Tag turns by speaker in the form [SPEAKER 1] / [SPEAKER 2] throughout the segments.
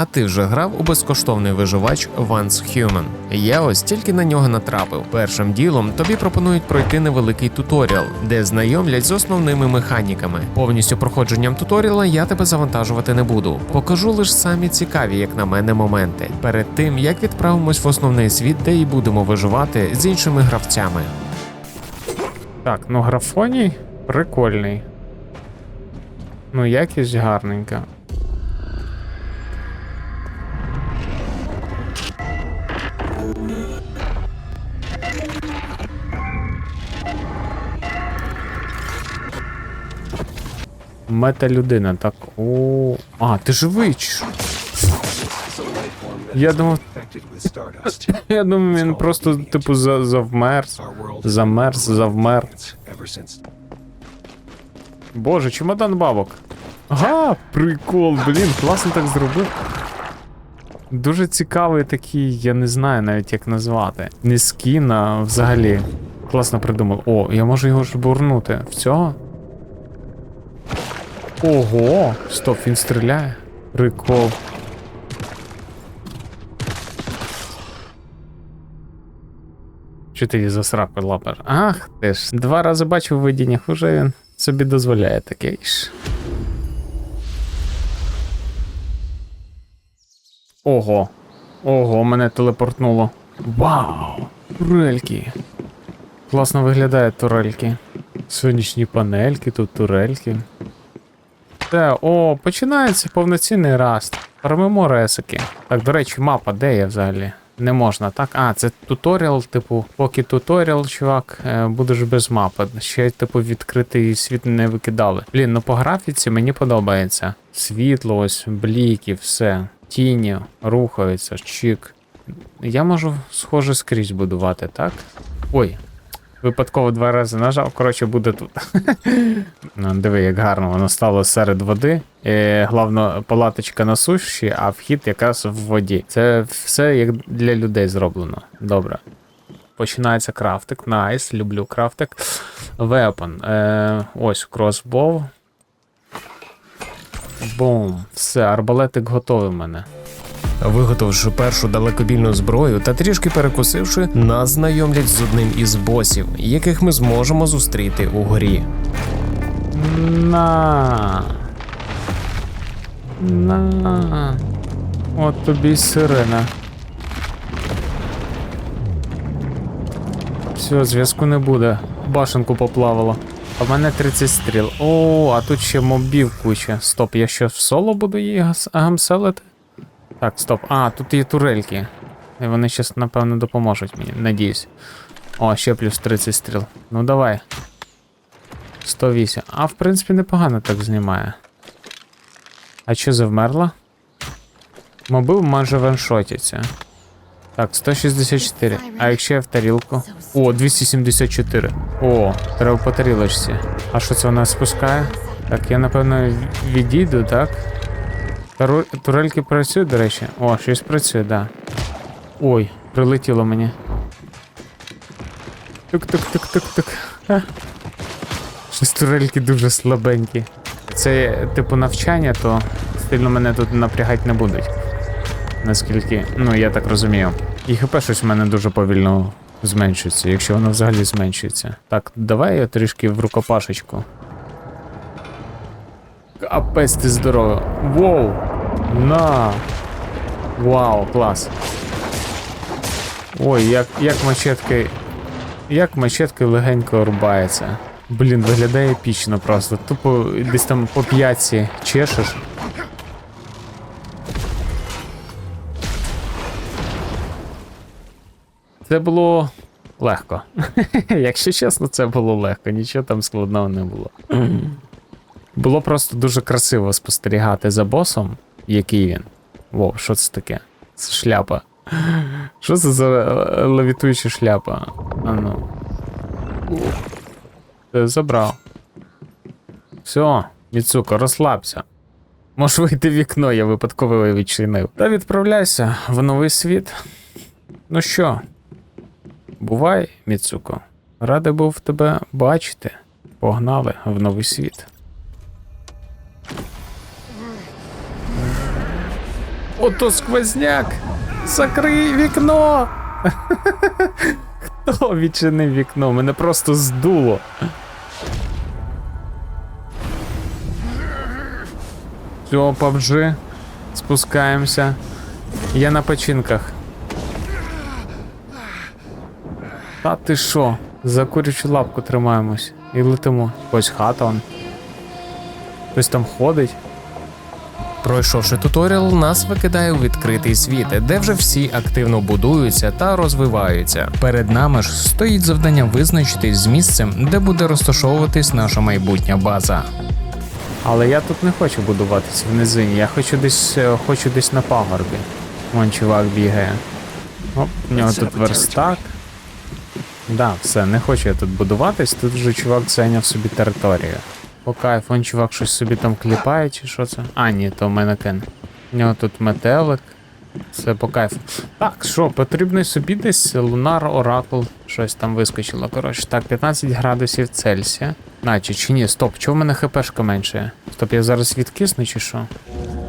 [SPEAKER 1] А ти вже грав у безкоштовний виживач Once Human? Я ось тільки на нього натрапив. Першим ділом тобі пропонують пройти невеликий туторіал, де знайомлять з основними механіками. Повністю проходженням туторіала я тебе завантажувати не буду. Покажу лише самі цікаві, як на мене, моменти. Перед тим як відправимось в основний світ, де і будемо виживати з іншими гравцями.
[SPEAKER 2] Так, ну графоній прикольний. Ну, якість гарненька. Мета людина, так. О. А, ти живий чи що? Я думав, я думав, він просто, типу, за- завмерз. Замерз, завмер. Боже, чемодан бабок. Ага, прикол, блін, класно так зробив. Дуже цікавий такий, я не знаю навіть як назвати. Не скін, а взагалі. Класно придумав. О, я можу його ж бурнути. В цього? Ого! Стоп, він стріляє. Прикол. Чи ти її за сраку? Ах, ти ж. Два рази бачив у видіннях, уже він собі дозволяє таке ж. Ого. Ого, мене телепортнуло. Вау! Турельки. Класно виглядає турельки. Сонячні панельки, тут турельки. Те, о, починається повноцінний раст. Формимо ресики. Так, до речі, мапа, де я взагалі? Не можна, так? А, це туторіал, типу, поки туторіал, чувак, е, будеш без мапи. Ще, типу, відкритий світ не викидали. Блін, ну по графіці мені подобається. Світло, ось, бліки, все. Тіні рухаються, чик. Я можу, схоже, скрізь будувати, так? Ой, Випадково два рази нажав, коротше, буде тут. ну, диви, як гарно воно стало серед води. Е, главно, палаточка на суші, а вхід якраз в воді. Це все як для людей зроблено. Добре. Починається крафтик. Найс, люблю крафтик. Вепон. Е, ось кросбоу. Бум. Все, арбалетик готовий в мене.
[SPEAKER 1] Виготовивши першу далекобільну зброю та трішки перекусивши, нас знайомлять з одним із босів, яких ми зможемо зустріти у грі.
[SPEAKER 2] На. На. От тобі й сирена. Все, зв'язку не буде. Башенку поплавало. А в мене 30 стріл. О, а тут ще мобів куча. Стоп, я що в соло буду її гамселити? Так, стоп. А, тут є турельки. І вони щас, напевно, допоможуть мені, надіюсь. О, ще плюс 30 стріл. Ну давай. 108. А, в принципі, непогано так знімає. А що завмерла? Мобив майже ваншотиться. Так, 164. А якщо я в тарілку? О, 274. О, треба по тарілочці. А що це вона спускає? Так, я напевно відійду, так? Турельки працюють, до речі. О, щось працює, да. Ой, прилетіло мені. Тук-тук-тук-тук-тук. Щось турельки дуже слабенькі. Це типу навчання, то сильно мене тут напрягати не будуть. Наскільки, ну я так розумію. І ХП щось в мене дуже повільно зменшується, якщо воно взагалі зменшується. Так, давай я трішки в рукопашечку. Капець ти здорово. Воу! На! Вау, клас. Ой, як, як мачетки. Як мачетки легенько рубається. Блін, виглядає епічно просто. Тупо десь там по п'ятці чешеш. Це було легко. Якщо чесно, це було легко, нічого там складного не було. Було просто дуже красиво спостерігати за босом, який він. Вов, що це таке? Це шляпа. Що це за е, левітуюча шляпа? А ну. Ти забрав. Все, Міцуко, розслабся. Можеш вийти в вікно, я випадково відчинив. Та відправляйся в новий світ. Ну що, бувай, Міцуко. Радий був тебе бачити. Погнали в новий світ. Ото сквозняк! Закрий вікно! Хто відчинив вікно? Мене просто здуло. Все, PUBG. Спускаємося. Я на починках. Та ти що? За курячу лапку тримаємось і летимо. Ось хата он. Хтось там ходить.
[SPEAKER 1] Пройшовши туторіал, нас викидає у відкритий світ, де вже всі активно будуються та розвиваються. Перед нами ж стоїть завдання визначитись з місцем, де буде розташовуватись наша майбутня база.
[SPEAKER 2] Але я тут не хочу будуватися в низині, я хочу десь е, хочу десь на пагорбі. Вон чувак бігає. Оп, у нього тут верстак. Да, все, не хочу я тут будуватись, тут вже чувак зайняв собі територію. По кайф, вон чувак щось собі там кліпає, чи що це? А, ні, то менекен. У нього тут метелик. Все по кайфу. Так, що, потрібно собі десь лунар, оракул, щось там вискочило. Коротше, так, 15 градусів Цельсія. Наче чи ні, стоп, чого в мене хпшка менше? Стоп, я зараз відкисну чи що?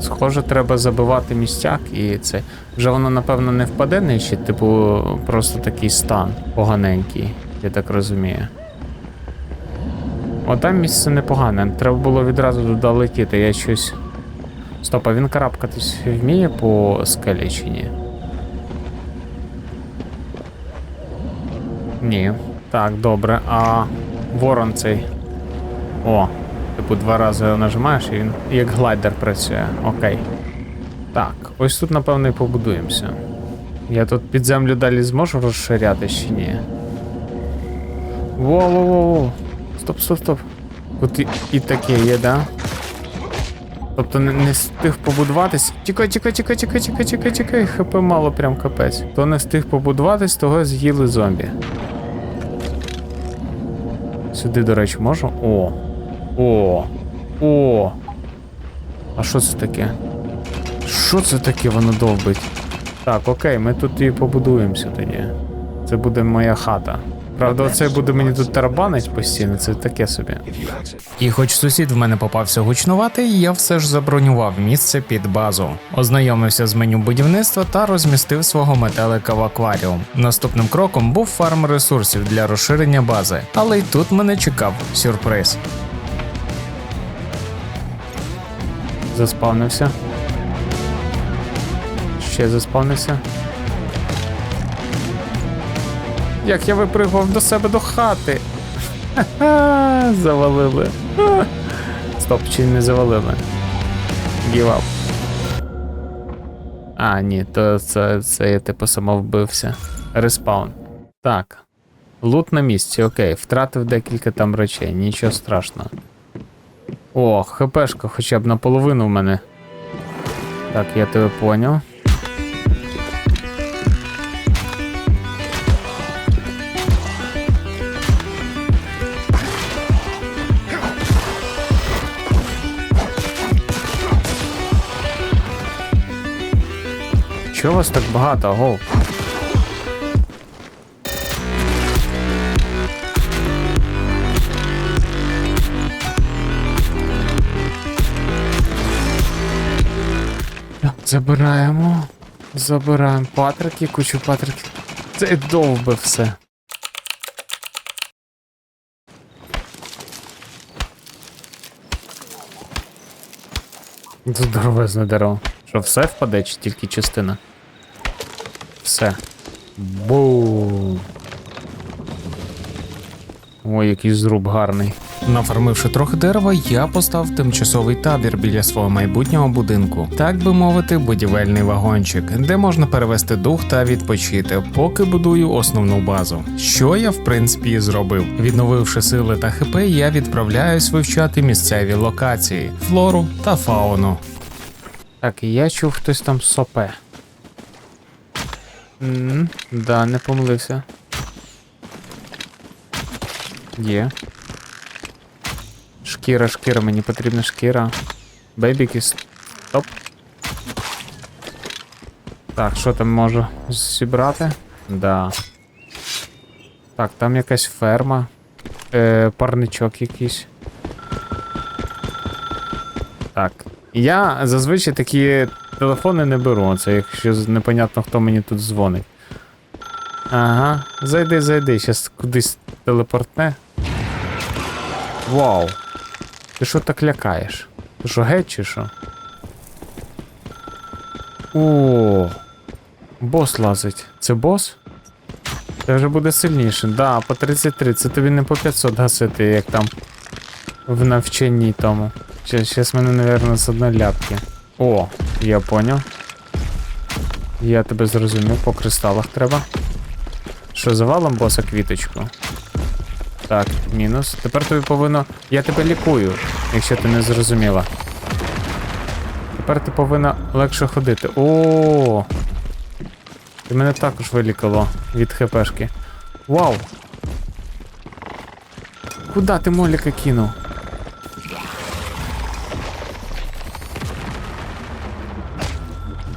[SPEAKER 2] Схоже, треба забивати містяк і це. Вже воно, напевно, не впаде нижче, типу, просто такий стан поганенький, я так розумію. О, там місце непогане, треба було відразу туди летіти, я щось. Стоп, а він карабкатись вміє по скелі чи ні? Ні. Так, добре. А ворон цей. О, типу два рази нажимаєш і він як глайдер працює. Окей. Так, ось тут, напевно, і побудуємося. Я тут під землю далі зможу розширяти чи ні? Воу-воу-воу. Стоп, стоп, стоп. Тут і, і таке є, да? Тобто не, не встиг побудуватись. Тікай, тікай, тікай, тікай, тікай, тікай, тікай. ХП мало прям капець. Хто не встиг побудуватись, того з'їли зомбі. Сюди, до речі, можу? О. О. О. А що це таке? Що це таке воно довбить? Так, окей, ми тут і побудуємося тоді. Це буде моя хата. Правда, оце буде мені тут тарабанить постійно, це таке собі.
[SPEAKER 1] І хоч сусід в мене попався гучнуватий, я все ж забронював місце під базу, ознайомився з меню будівництва та розмістив свого метелика в акваріум. Наступним кроком був фарм ресурсів для розширення бази, але й тут мене чекав сюрприз.
[SPEAKER 2] Заспавнився. Ще заспавнився. Як я випригував до себе до хати. Ха-ха, завалили. Стоп, чи не завалили? Up. А, ні, то це, це я типу самовбився. Респаун. Так. Лут на місці, окей. Втратив декілька там речей, нічого страшного. О, хпшка хоча б наполовину в мене. Так, я тебе поняв. Чого вас так багато, гов? Забираємо. Забираємо патрики, кучу патриків. Це довби все. Здоровезне дерево. Що, все впаде чи тільки частина? Все. Бум. Ой, який зруб гарний.
[SPEAKER 1] Нафармивши трохи дерева, я постав тимчасовий табір біля свого майбутнього будинку, так би мовити, будівельний вагончик, де можна перевести дух та відпочити, поки будую основну базу. Що я в принципі і зробив. Відновивши сили та хп, я відправляюсь вивчати місцеві локації, флору та фауну.
[SPEAKER 2] Так, і я чув, хтось там сопе. Ммм, да, не помилився. Є. Шкіра, шкіра, мені потрібна шкіра. Бейбіки, стоп. Так, що там можу зібрати? Да. Так, там якась ферма. Е, парничок якийсь. Так. Я зазвичай такі телефони не беру, це якщо непонятно, хто мені тут дзвонить. Ага, зайди, зайди, щас кудись телепортне. Вау. Ти що так лякаєш? Ти що геть чи що? О, бос лазить. Це бос? Це вже буде сильніше. Да, по 33. Це тобі не по 500 гасити, як там в навчанні тому. Зараз мене, напевно, з одної ляпки. О, я поняв. Я тебе зрозумів, по кристалах треба. Що, завалом боса квіточку? Так, мінус. Тепер тобі повинно. Я тебе лікую, якщо ти не зрозуміла. Тепер ти повинна легше ходити. О! Ти мене також вилікало від хпшки. Вау! Куда ти моліка кинув?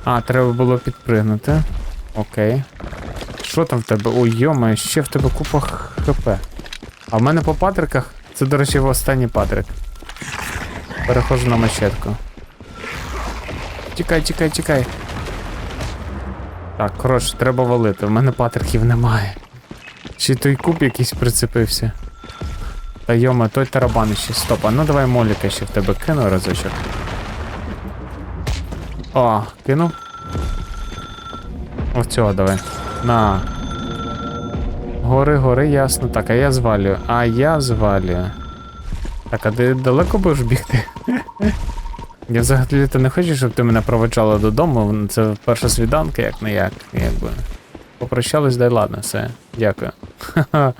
[SPEAKER 2] А, треба було підпригнути. Окей. Що там в тебе? Ой, йома, ще в тебе купа хп. А в мене по патриках. Це, до речі, останній патрик. Перехожу на мачетку. Тікай, тікай, тікай. Так, коротше, треба валити. В мене патриків немає. Й той куб якийсь прицепився. Та йома, той тарабан ще. Стоп, а ну давай моліка ще в тебе кину разочок. О, кинув. Ось цього давай. На. Гори, гори, ясно. Так, а я звалюю. А я звалюю. Так, а ти далеко будеш бігти? Я взагалі то не хочу, щоб ти мене проведжала додому. Це перша свіданка, як не як, якби. Попрощались, дай ладно, все. Дякую.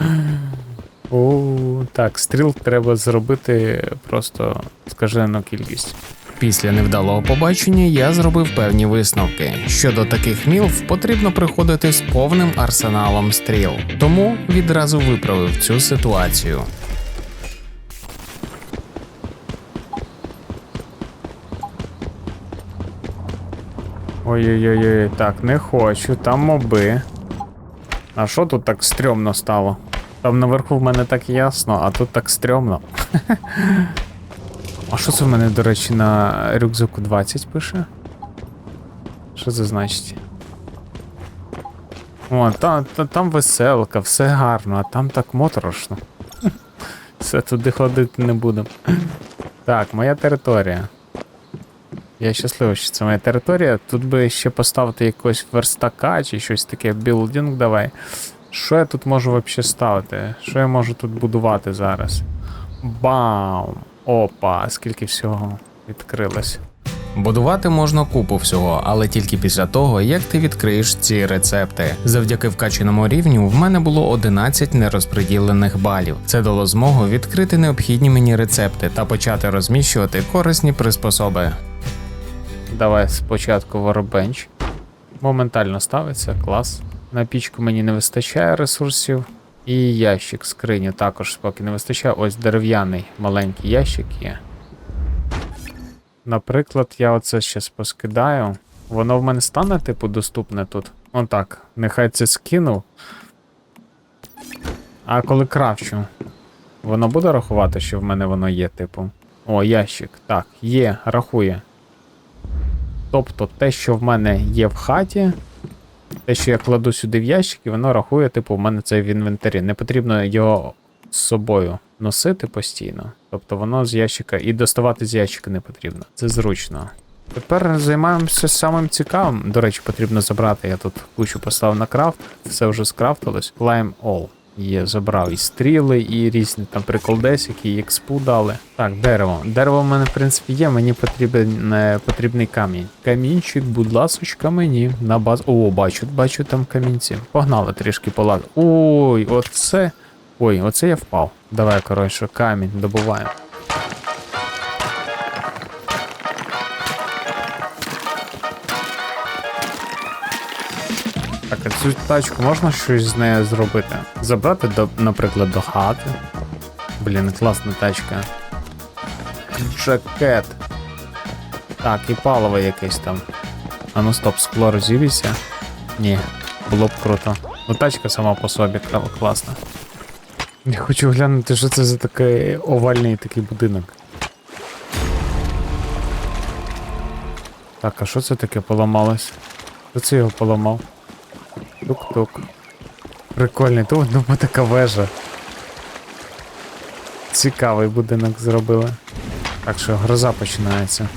[SPEAKER 2] О, так, стріл треба зробити просто скажену кількість.
[SPEAKER 1] Після невдалого побачення я зробив певні висновки. Щодо таких мілф потрібно приходити з повним арсеналом стріл, тому відразу виправив цю ситуацію.
[SPEAKER 2] Ой-ой-ой, так, не хочу, там моби. А що тут так стрьомно стало? Там наверху в мене так ясно, а тут так стрьомно. А що це в мене, до речі, на рюкзаку 20 пише? Що це значить? О, та, та, там веселка, все гарно, а там так моторошно. Все, туди ходити не будемо. Так, моя територія. Я щасливий, що це моя територія. Тут би ще поставити якогось верстака чи щось таке, білдинг давай. Що я тут можу взагалі ставити? Що я можу тут будувати зараз? Бам! Опа, скільки всього відкрилось.
[SPEAKER 1] Будувати можна купу всього, але тільки після того, як ти відкриєш ці рецепти. Завдяки вкаченому рівню в мене було 11 нерозподілених балів. Це дало змогу відкрити необхідні мені рецепти та почати розміщувати корисні приспособи.
[SPEAKER 2] Давай спочатку Workbench. Моментально ставиться, клас. На пічку мені не вистачає ресурсів. І ящик скриню також поки не вистачає. Ось дерев'яний маленький ящик є. Наприклад, я оце зараз поскидаю. Воно в мене стане, типу, доступне тут. Он так, нехай це скинув. А коли крафчу, воно буде рахувати, що в мене воно є, типу. О, ящик. Так, є, рахує. Тобто те, що в мене є в хаті, те, що я кладу сюди в ящик, і воно рахує, типу, в мене це в інвентарі. Не потрібно його з собою носити постійно. Тобто воно з ящика і доставати з ящика не потрібно. Це зручно. Тепер займаємося самим цікавим. До речі, потрібно забрати. Я тут кучу поставив на крафт, все вже скрафтилось. Climb all. Є, забрав і стріли, і різні там приколдесики, і експу дали. Так, дерево. Дерево в мене, в принципі, є, мені потрібен е, потрібний камінь. Камінчик, будь ласочка, мені на базу. О, бачу, бачу там камінці. Погнали трішки полад. Ой, оце. Ой, оце я впав. Давай, коротше, камінь добуваємо. Так, а цю тачку можна щось з нею зробити? Забрати, до, наприклад, до хати. Блін, класна тачка. Джакет. Так, і паливо якесь там. А ну стоп, скло розівся. Ні, було б круто. Ну тачка сама по собі класна. Я хочу глянути, що це за такий овальний такий будинок. Так, а що це таке поламалось? Хто це його поламав? Тук-тук. Прикольний, тут одному така вежа. Цікавий будинок зробили. Так що гроза починається.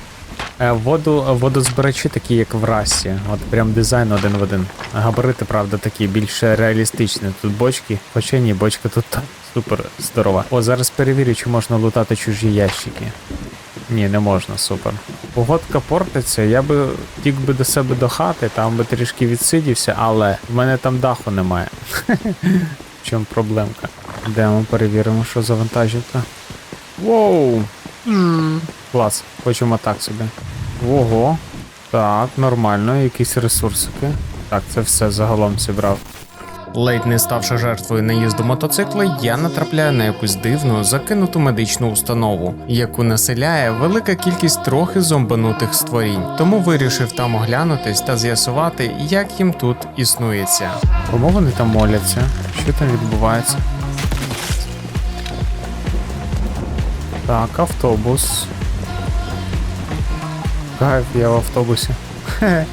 [SPEAKER 2] Е, воду, водозбирачі такі, як в расі. От прям дизайн один в один. Габарити, правда, такі більш реалістичні. Тут бочки, хоча ні, бочка тут супер здорова. О, зараз перевірю, чи можна лутати чужі ящики. Ні, не можна, супер. Погодка портиться, я би втік би до себе до хати, там би трішки відсидівся, але в мене там даху немає. В чому проблемка? Йдемо, перевіримо, що за вантажівка. Воу! Клас, хочемо так собі. Ого. Так, нормально, якісь ресурсики. Так, це все загалом зібрав.
[SPEAKER 1] Ледь не ставши жертвою наїзду мотоцикла, я натрапляю на якусь дивну закинуту медичну установу, яку населяє велика кількість трохи зомбанутих створінь. Тому вирішив там оглянутись та з'ясувати, як їм тут існується.
[SPEAKER 2] Кому вони там моляться? Що там відбувається? Так, автобус. Кайф, я в автобусі.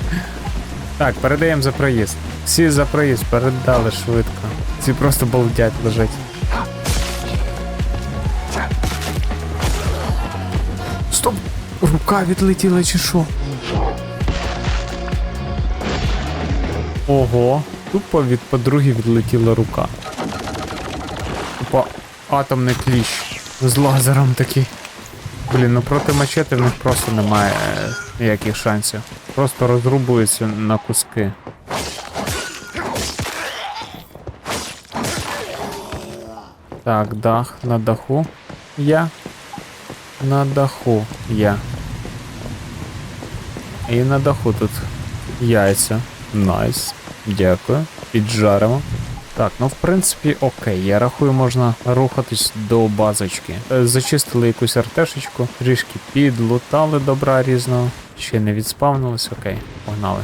[SPEAKER 2] Так, передаємо за проїзд. Всі за проїзд передали швидко. Ці просто балдять лежать. Стоп! Рука відлетіла чи що? Ого, тупо від подруги відлетіла рука. Тупо атомний кліщ з лазером такий. Блін, ну проти мачети в них просто немає е, ніяких шансів. Просто розрубуються на куски. Так, дах на даху. Я. На даху я. І на даху тут яйця. Найс. Дякую. Піджаримо. Так, ну в принципі, окей. Я рахую, можна рухатись до базочки. Е, Зачистили якусь артешечку, трішки підлутали добра різного. Ще не відспавнились, окей, погнали.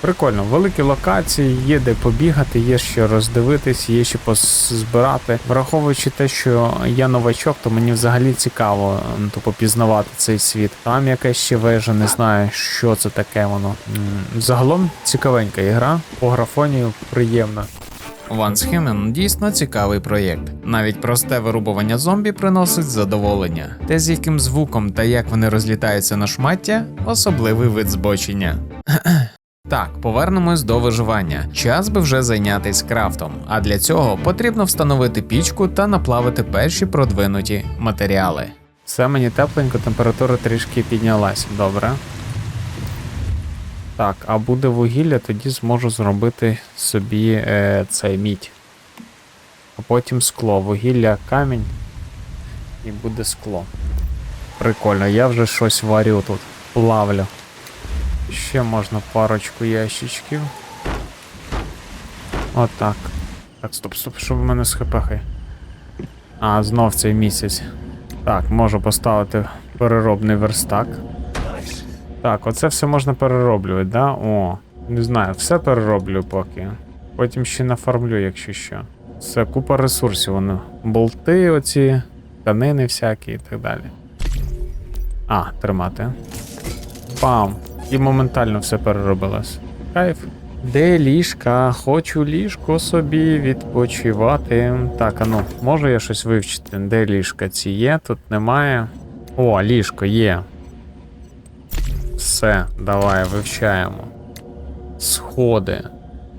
[SPEAKER 2] Прикольно, великі локації, є де побігати, є що роздивитись, є що позбирати. Враховуючи те, що я новачок, то мені взагалі цікаво м, тупо пізнавати цей світ. Там якась ще вежа, не знаю, що це таке воно. Загалом цікавенька ігра, по графонію приємна.
[SPEAKER 1] Once Human дійсно цікавий проєкт. Навіть просте вирубування зомбі приносить задоволення. Те, з яким звуком та як вони розлітаються на шмаття, особливий вид збочення. Так, повернемось до виживання. Час би вже зайнятись крафтом, а для цього потрібно встановити пічку та наплавити перші продвинуті матеріали.
[SPEAKER 2] Все мені тепленько, температура трішки піднялась. Добре. Так, а буде вугілля, тоді зможу зробити собі е, цей мідь. А потім скло. Вугілля, камінь. І буде скло. Прикольно, я вже щось варю тут. Плавлю. Ще можна парочку ящичків. Отак. Так, стоп, стоп, що в мене з хпхи? А, знов цей місяць. Так, можу поставити переробний верстак. Так, оце все можна перероблювати, да? О, не знаю, все перероблю поки. Потім ще нафармлю, якщо що. Це купа ресурсів, воно. Болти оці, тканини всякі і так далі. А, тримати. Пам. І моментально все переробилось. Кайф. Де ліжка? Хочу ліжко собі відпочивати. Так, а ну, можу я щось вивчити? Де ліжка ці є? Тут немає. О, ліжко є. Все, давай вивчаємо. Сходи.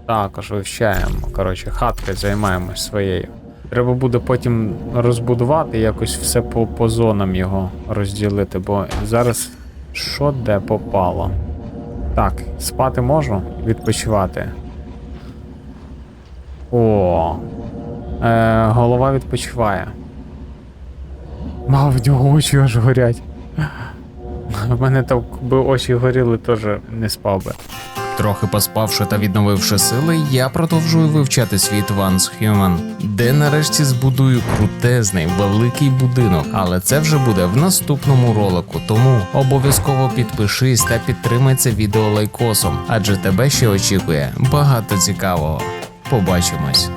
[SPEAKER 2] Також вивчаємо. Коротше, хаткою займаємось своєю. Треба буде потім розбудувати, якось все по, по зонам його розділити, бо зараз що де попало. Так, спати можу, відпочивати. О. Е, голова відпочиває. Мав в нього очі аж горять. В мене так би очі горіли, теж не спав би.
[SPEAKER 1] Трохи поспавши та відновивши сили, я продовжую вивчати світ Ванс Human, де нарешті збудую крутезний великий будинок. Але це вже буде в наступному ролику. Тому обов'язково підпишись та підтримай це відео лайкосом, адже тебе ще очікує багато цікавого. Побачимось.